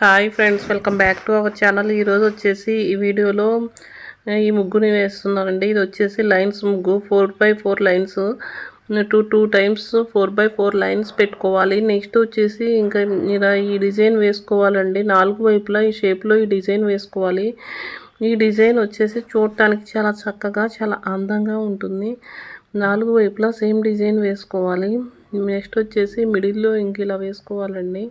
Hi friends welcome back to our channel. ఈరోజు వచ్చేసి ఈ వీడియోలో ఈ ముగ్గుని వేస్తున్నానండి. ఇది వచ్చేసి లైన్స్ ముగ్గు. Four by four lines. Two two times four by four lines పెట్టుకోవాలి. నెక్స్ట్ వచ్చేసి ఇంకా ఇలా ఈ డిజైన్ వేసుకోవాలండి. నాలుగు వైపులా ఈ షేప్లో ఈ డిజైన్ వేసుకోవాలి. ఈ డిజైన్ వచ్చేసి చూడటానికి చాలా చక్కగా చాలా అందంగా ఉంటుంది. నాలుగు వైపులా సేమ్ డిజైన్ వేసుకోవాలి. నెక్స్ట్ వచ్చేసి మిడిల్లో ఇంక ఇలా వేసుకోవాలండి.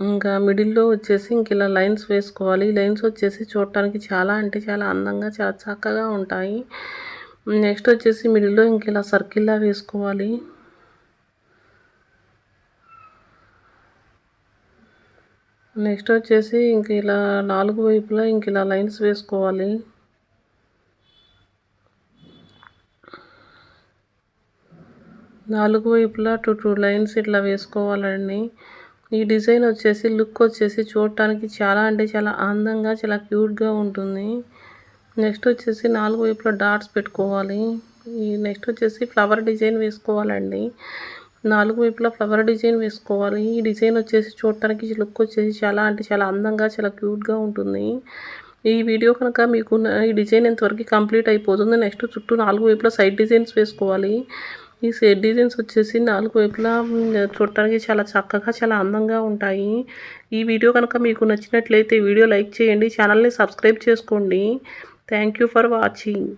ఇంకా మిడిల్లో వచ్చేసి ఇంక ఇలా లైన్స్ వేసుకోవాలి. లైన్స్ వచ్చేసి చూడటానికి చాలా అంటే చాలా అందంగా చాలా చక్కగా ఉంటాయి. నెక్స్ట్ వచ్చేసి మిడిల్లో ఇంక ఇలా సర్కిల్లా వేసుకోవాలి. నెక్స్ట్ వచ్చేసి ఇంక ఇలా నాలుగు వైపులా ఇంక ఇలా లైన్స్ వేసుకోవాలి. నాలుగు వైపులా టూ టూ లైన్స్ ఇట్లా వేసుకోవాలండి. ఈ డిజైన్ వచ్చేసి లుక్ వచ్చేసి చూడటానికి చాలా అంటే చాలా అందంగా చాలా క్యూట్గా ఉంటుంది. నెక్స్ట్ వచ్చేసి నాలుగు వైపులా డాట్స్ పెట్టుకోవాలి. ఈ నెక్స్ట్ వచ్చేసి ఫ్లవర్ డిజైన్ వేసుకోవాలండి. నాలుగు వైపులా ఫ్లవర్ డిజైన్ వేసుకోవాలి. ఈ డిజైన్ వచ్చేసి చూడటానికి లుక్ వచ్చేసి చాలా అంటే చాలా అందంగా చాలా క్యూట్గా ఉంటుంది. ఈ వీడియో కనుక మీకు ఈ డిజైన్ ఎంతవరకు కంప్లీట్ అయిపోతుంది. నెక్స్ట్ చుట్టూ నాలుగు వైపులా సైడ్ డిజైన్స్ వేసుకోవాలి. ఈ సెట్ డిజైన్స్ వచ్చేసి నాలుగు వైపులా చూడటానికి చాలా చక్కగా చాలా అందంగా ఉంటాయి. ఈ వీడియో కనుక మీకు నచ్చినట్లయితే వీడియో లైక్ చేయండి ఛానల్ని సబ్స్క్రైబ్ చేసుకోండి. Thank you for watching.